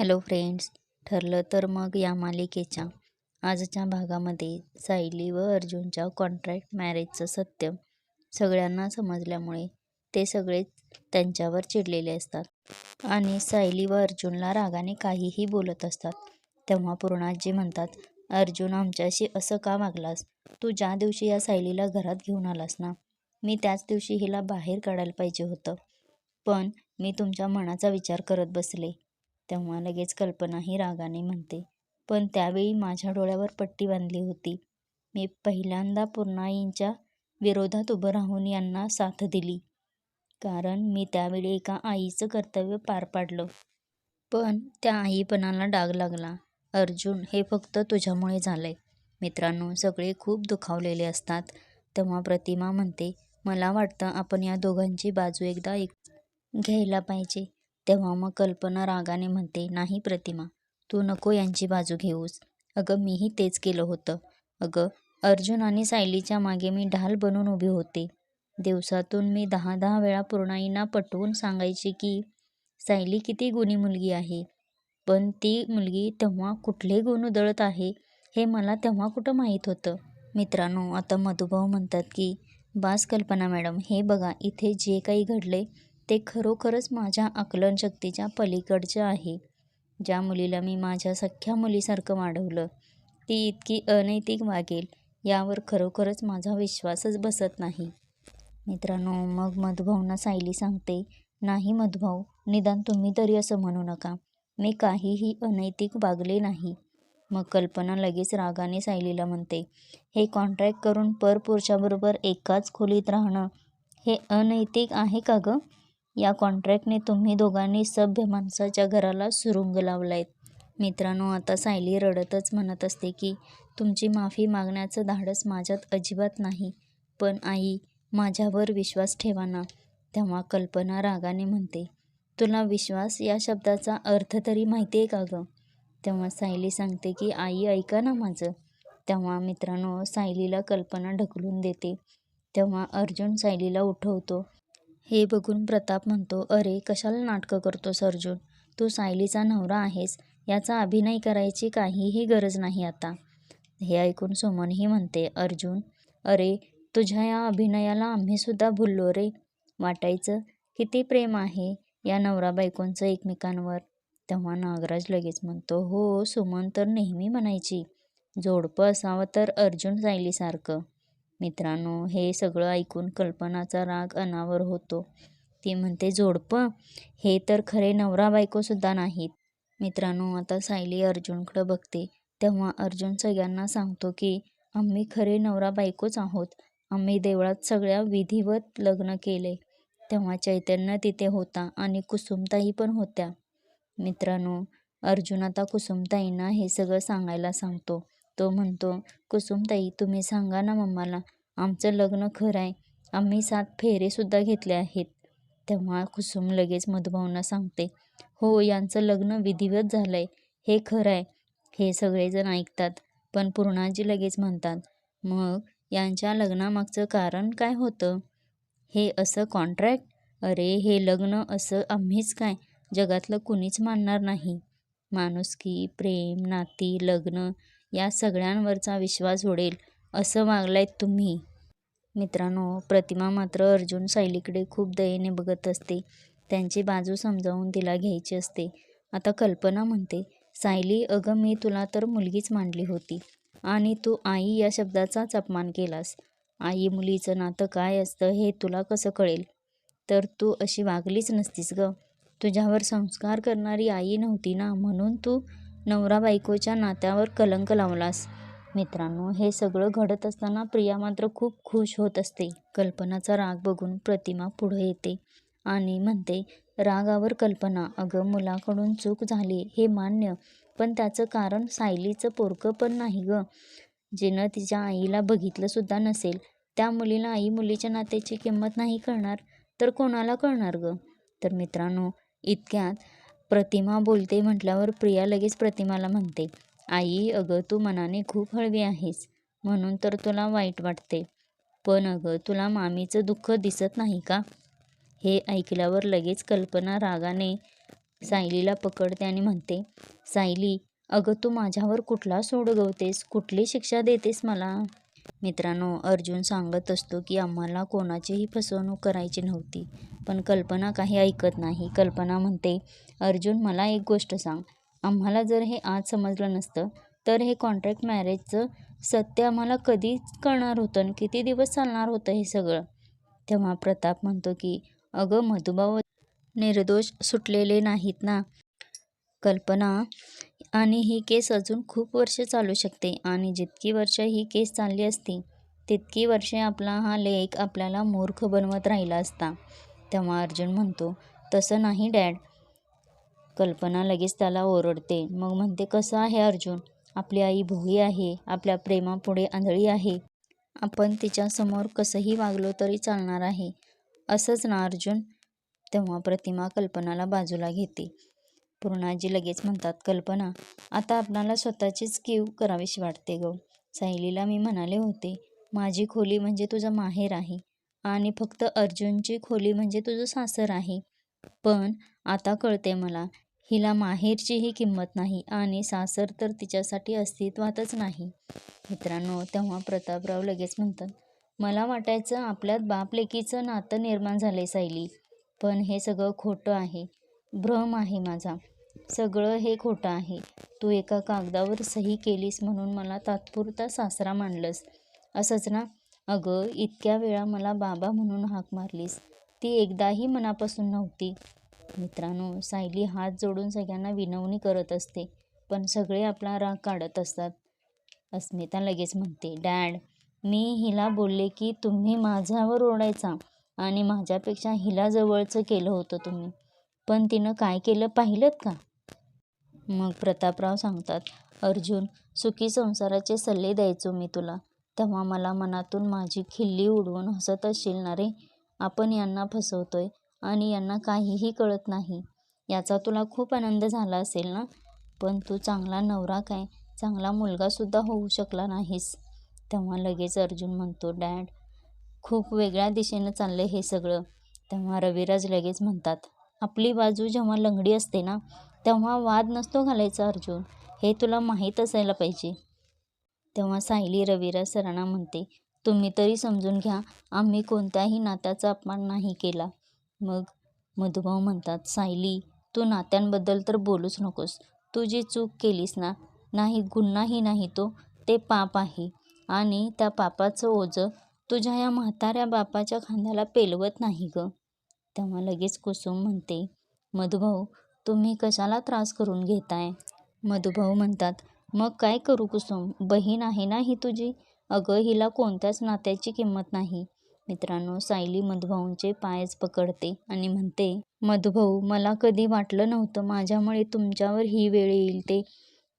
Hello friends ठरलं तर मग या मालिकेच्या आजच्या भागामध्ये सायली व अर्जुनच्या कॉन्ट्रॅक्ट मॅरेजचं सत्य सगळ्यांना समजल्यामुळे ते सगळे त्यांच्यावर चिडलेले असतात. आणि सायली व अर्जुनला रागाने काहीही बोलत असतात. तेव्हा पूर्णाजी म्हणतात अर्जुन आमच्याशी असं का वागलास तू ज्या दिवशी या सायलीला घरात घेऊन आलास ना मी त्याच दिवशी हिला बाहेर काढायला पाहिजे होतं. पण मी तुमच्या मनाचा विचार करत बसले. तेव्हा लगेच कल्पनाही रागाने म्हणते पण त्यावेळी माझ्या डोळ्यावर पट्टी बांधली होती. मी पहिल्यांदा पूर्णाईंच्या विरोधात उभं राहून यांना साथ दिली. कारण मी त्यावेळी एका आईचं कर्तव्य पार पाडलं. पण त्या आईपणाला डाग लागला. अर्जुन हे फक्त तुझ्यामुळे झालंय. मित्रांनो सगळे खूप दुखावलेले असतात. तेव्हा प्रतिमा म्हणते मला वाटतं आपण या दोघांची बाजू एकदा एक घ्यायला पाहिजे. तेव्हा मग कल्पना रागाने म्हणते नाही प्रतिमा तू नको यांची बाजू घेऊस. अगं मीही तेच केलं होतं. अगं अर्जुन आणि सायलीच्या मागे मी ढाल बनून उभी होते. दिवसातून मी दहा दहा वेळा पूर्णाईंना पटवून सांगायची की सायली किती गुणी मुलगी आहे. पण ती मुलगी तेव्हा कुठले गुण उधळत आहे हे मला तेव्हा कुठं माहीत होतं? मित्रांनो आता मधुभाऊ म्हणतात की बास कल्पना मॅडम हे बघा इथे जे काही घडले ते खरोखरच माझ्या आकलनशक्तीच्या पलीकडचं आहे. ज्या मुलीला मी माझ्या सख्ख्या मुलीसारखं वाढवलं ती इतकी अनैतिक वागेल यावर खरोखरच माझा विश्वासच बसत नाही. मित्रांनो मग मधुभाऊंना सायली सांगते नाही मधुभाऊ निदान तुम्ही तरी असं म्हणू नका. मी काहीही अनैतिक वागले नाही. मग कल्पना लगेच रागाने सायलीला म्हणते हे कॉन्ट्रॅक्ट करून परपुरुषाबरोबर एकाच खोलीत राहणं हे अनैतिक आहे का गं? या कॉन्ट्रॅक्टने तुम्ही दोघांनी सभ्य माणसाच्या घराला सुरुंग लावलायत मित्रांनो आता सायली रडतच म्हणत असते की तुमची माफी मागण्याचं धाडस माझ्यात अजिबात नाही पण आई माझ्यावर विश्वास ठेवा ना तेव्हा कल्पना रागाने म्हणते. तुला विश्वास या शब्दाचा अर्थ तरी माहिती आहे का गं? तेव्हा सायली सांगते की आई ऐका ना माझं. तेव्हा मित्रांनो सायलीला कल्पना ढकलून देते. तेव्हा अर्जुन सायलीला उठवतो. हे बघून प्रताप म्हणतो अरे कशाला नाटकं करतोस अर्जुन? तू सायलीचा नवरा आहेस याचा अभिनय करायची काहीही गरज नाही आता. हे ऐकून सुमनही म्हणते अर्जुन अरे तुझ्या या अभिनयाला आम्हीसुद्धा भुललो रे. वाटायचं किती प्रेम आहे या नवरा बायकोंचं एकमेकांवर. तेव्हा नागराज लगेच म्हणतो हो सुमन तर नेहमी म्हणायची जोडपं असावं तर अर्जुन सायलीसारखं. मित्रांनो हे सगळं ऐकून कल्पनाचा राग अनावर होतो. ती म्हणते जोडपं? हे तर खरे नवरा बायकोसुद्धा नाहीत. मित्रांनो आता सायली अर्जुनकडं बघते. तेव्हा अर्जुन सगळ्यांना सांगतो की आम्ही खरे नवरा बायकोच आहोत. आम्ही देवळात सगळ्या विधिवत लग्न केले. तेव्हा चैतन्य तिथे होता आणि कुसुमताई पण होत्या. मित्रांनो अर्जुन आता कुसुमताईंना हे सगळं सांगायला सांगतो. तो म्हणतो कुसुमताई तुम्ही सांगा ना मम्माला आमचं लग्न खरं आहे. आम्ही सात फेरेसुद्धा घेतले आहेत. तेव्हा कुसुम लगेच मधुभावना सांगते हो यांचं लग्न विधिवत झालं आहे हे खरं आहे. हे सगळेजण ऐकतात पण पूर्णाजी लगेच म्हणतात मग यांच्या लग्नामागचं कारण काय होतं? हे असं कॉन्ट्रॅक्ट अरे हे लग्न असं आम्हीच काय? जगातलं कुणीच मानणार नाही. माणुसकी प्रेम नाती लग्न या सगळ्यांवरचा विश्वास उडेल असं वागलायत तुम्ही. मित्रांनो प्रतिमा मात्र अर्जुन सायलीकडे खूप दयेने बघत असते. त्यांची बाजू समजावून तिला घ्यायची असते. आता कल्पना म्हणते सायली अगं मी तुला तर मुलगीच मांडली होती. आणि तू आई या शब्दाचाच अपमान केलास. आई मुलीचं नातं काय असतं हे तुला कसं कळेल? तर तू अशी वागलीच नसतीस ग. तुझ्यावर संस्कार करणारी आई नव्हती ना म्हणून तू नवरा बायकोच्या नात्यावर कलंक लावलास. मित्रांनो हे सगळं घडत असताना प्रिया मात्र खूप खुश होत असते. कल्पनाचा राग बघून प्रतिमा पुढे येते आणि म्हणते रागावर कल्पना. अगं मुलाकडून चूक झाली हे मान्य. पण त्याचं कारण सायलीचं पोरकं पण नाही ग. जिनं तिच्या आईला बघितलंसुद्धा नसेल. त्या मुलीला आई मुलीच्या नात्याची किंमत नाही कळणार तर कोणाला कळणार ग? तर मित्रांनो इतक्यात प्रतिमा बोलते म्हटल्यावर प्रिया लगेच प्रतिमाला म्हणते आई अगं तू मनाने खूप हळवी आहेस म्हणून तर तुला वाईट वाटते. पण अगं तुला मामीचं दुःख दिसत नाही का? हे ऐकल्यावर लगेच कल्पना रागाने सायलीला पकडते आणि म्हणते सायली अगं तू माझ्यावर कुठला सोड गवतेस कुठली शिक्षा देतेस मला? मित्रांनो अर्जुन सांगत असतो की आम्हाला कोणाचीही फसवणूक करायची नव्हती. पण कल्पना काही ऐकत नाही. कल्पना म्हणते अर्जुन मला एक गोष्ट सांग. आम्हाला जर हे आज समजलं नसतं तर हे कॉन्ट्रॅक्ट मॅरेजचं सत्य आम्हाला कधी कळणार होतं आणि किती दिवस चालणार होतं हे सगळं? तेव्हा प्रताप म्हणतो की अगं मधुभाव निर्दोष सुटलेले नाहीत ना? कल्पना आणि ही केस अजून खूप वर्ष चालू शकते आणि जितकी वर्ष ही केस चालली असती तितकी वर्षे आपला हा लेख आपल्याला मूर्ख बनवत राहिला असता. तेव्हा अर्जुन म्हणतो तसं नाही डॅड कल्पना लगेच त्याला ओरडते. मग म्हणते कसं आहे अर्जुन? आपली आई भोगी आहे आपल्या प्रेमापुढे आंधळी आहे. आपण तिच्यासमोर कसंही वागलो तरी चालणार आहे. असंच ना अर्जुन तेव्हा प्रतिमा कल्पनाला बाजूला घेते. पूर्णाजी लगेच म्हणतात कल्पना आता आपणाला स्वतःचीच कीव करावीशी वाटते ग. सायलीला मी म्हणाले होते माझी खोली म्हणजे तुझं माहेर आहे आणि फक्त अर्जुनची खोली म्हणजे तुझं सासर आहे. पण आता कळते मला हिला माहेरचीही किंमत नाही आणि सासर तर तिच्यासाठी अस्तित्वातच नाही. मित्रांनो तेव्हा प्रतापराव लगेच म्हणतात मला वाटायचं आपल्यात बाप लेकीचं नातं निर्माण झाले सायली पण हे सगळं खोटं आहे भ्रम आहे माझा. सगळं हे खोटं आहे. तू एका कागदावर सही केलीस म्हणून मला तात्पुरता सासरा मानलंस. असंच ना? अगं इतक्या वेळा मला बाबा म्हणून हाक मारलीस. ती एकदाही मनापासून नव्हती. मित्रांनो सायली हात जोडून सगळ्यांना विनवणी करत असते पण सगळे आपला राग काढत असतात. अस्मिता लगेच म्हणते डॅड मी हिला बोलले की तुम्ही माझ्यावर ओढायचा आणि माझ्यापेक्षा हिला जवळचं केलं होतं तुम्ही. पण तिनं काय केलं पाहिलं का? मग प्रतापराव सांगतात अर्जुन सुखी संसाराचे सल्ले द्यायचो मी तुला. तेव्हा मला मनातून माझी खिल्ली उडवून हसत असशील ना रे? आपण यांना फसवतोय आणि यांना काहीही कळत नाही. याचा तुला खूप आनंद झाला असेल ना? पण तू चांगला नवरा काय? चांगला मुलगासुद्धा होऊ शकला नाहीस. तेव्हा लगेच अर्जुन म्हणतो डॅड खूप वेगळ्या दिशेनं चाललं हे सगळं. तेव्हा रविराज लगेच म्हणतात आपली बाजू जेव्हा लंगडी असते ना तेव्हा वाद नसतो घालायचा अर्जुन. हे तुला माहीत असायला पाहिजे. तेव्हा सायली रवीरा सरांना म्हणते तुम्ही तरी समजून घ्या आम्ही कोणत्याही नात्याचा अपमान नाही केला. मग मधुभाऊ म्हणतात सायली तू नात्यांबद्दल तर बोलूच नकोस. तू जी चूक केलीस ना नाही गुन्हाही नाही तो ते पाप आहे. आणि त्या पापाचं ओझं तुझ्या या म्हाताऱ्या बापाच्या खांद्याला पेलवत नाही ग. तेव्हा लगेच कुसुम म्हणते मधुभाऊ तुम्ही कशाला त्रास करून घेताय? मधुभाऊ म्हणतात मग काय करू कुसुम? बहीण आहे ना ही तुझी? अगं हिला कोणत्याच नात्याची किंमत नाही. मित्रांनो सायली मधुभाऊंचे पायच पकडते आणि म्हणते मधुभाऊ मला कधी वाटलं नव्हतं माझ्यामुळे तुमच्यावर ही वेळ येईल ते.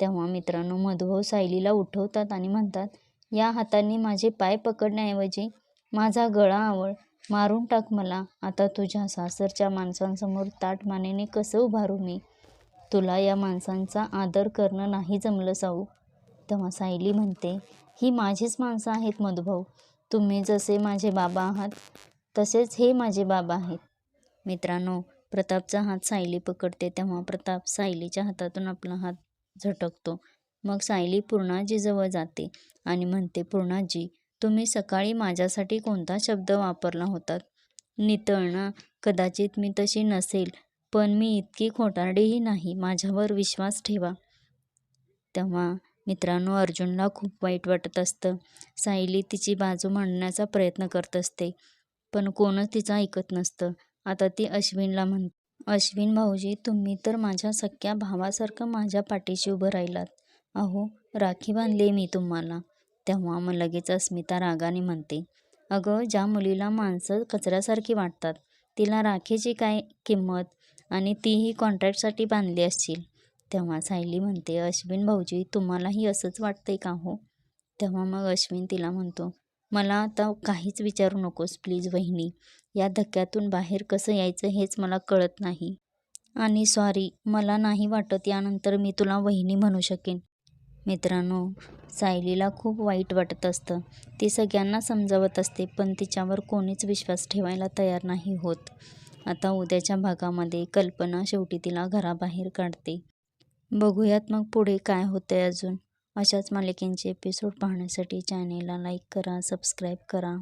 तेव्हा मित्रांनो मधुभाऊ सायलीला उठवतात आणि म्हणतात या हाताने माझे पाय पकडण्याऐवजी माझा गळा आवळ मारून टाक मला. आता तुझ्या सासरच्या माणसांसमोर ताट मानेने कसं उभारू मी? तुला या माणसांचा आदर करणं नाही जमलं जाऊ तेव्हा सायली म्हणते ही माझीच माणसं आहेत मधुभाऊ. तुम्ही जसे माझे बाबा आहात तसेच हे माझे बाबा आहेत. मित्रांनो प्रतापचा हात सायली पकडते तेव्हा प्रताप सायलीच्या हातातून आपला हात झटकतो. मग सायली पूर्णाजीजवळ जाते आणि म्हणते पूर्णाजी तुम्ही सकाळी माझ्यासाठी कोणता शब्द वापरला होतात नितळणा कदाचित मी तशी नसेल पण मी इतकी खोटारडीही नाही माझ्यावर विश्वास ठेवा. तेव्हा मित्रांनो अर्जुनला खूप वाईट वाटत असतं. सायली तिची बाजू मांडण्याचा प्रयत्न करत असते पण कोणच तिचं ऐकत नसतं. आता ती अश्विनला म्हण अश्विन भाऊजी तुम्ही तर माझ्या सख्या भावासारखं माझ्या पाठीशी उभं राहिलात. अहो राखी बांधली मी तुम्हाला. तेव्हा मग लगेच अस्मिता रागाने म्हणते अगं ज्या मुलीला माणसं कचऱ्यासारखी वाटतात तिला राखीची काय किंमत आणि तीही कॉन्ट्रॅक्टसाठी बांधली असतील? तेव्हा सायली म्हणते अश्विन भाऊजी तुम्हालाही असंच वाटतंय का हो? तेव्हा मग अश्विन तिला म्हणतो मला आता काहीच विचारू नकोस प्लीज वहिनी. या धक्क्यातून बाहेर कसं यायचं हेच मला कळत नाही. आणि सॉरी मला नाही वाटत यानंतर मी तुला वहिनी म्हणू शकेन. मित्रांनो सायलीला खूप वाईट वाटत असतं ती सगळ्यांना समजावत असते पण तिच्यावर कोणीच विश्वास ठेवायला तयार नाही होत आता उद्याच्या भागामध्ये कल्पना शेवटी तिला घराबाहेर काढते. बघूयात मग पुढे काय होतंय अजून. अशाच मालिकेंचे एपिसोड पाहण्यासाठी चॅनेलला लाईक करा, सबस्क्राईब करा.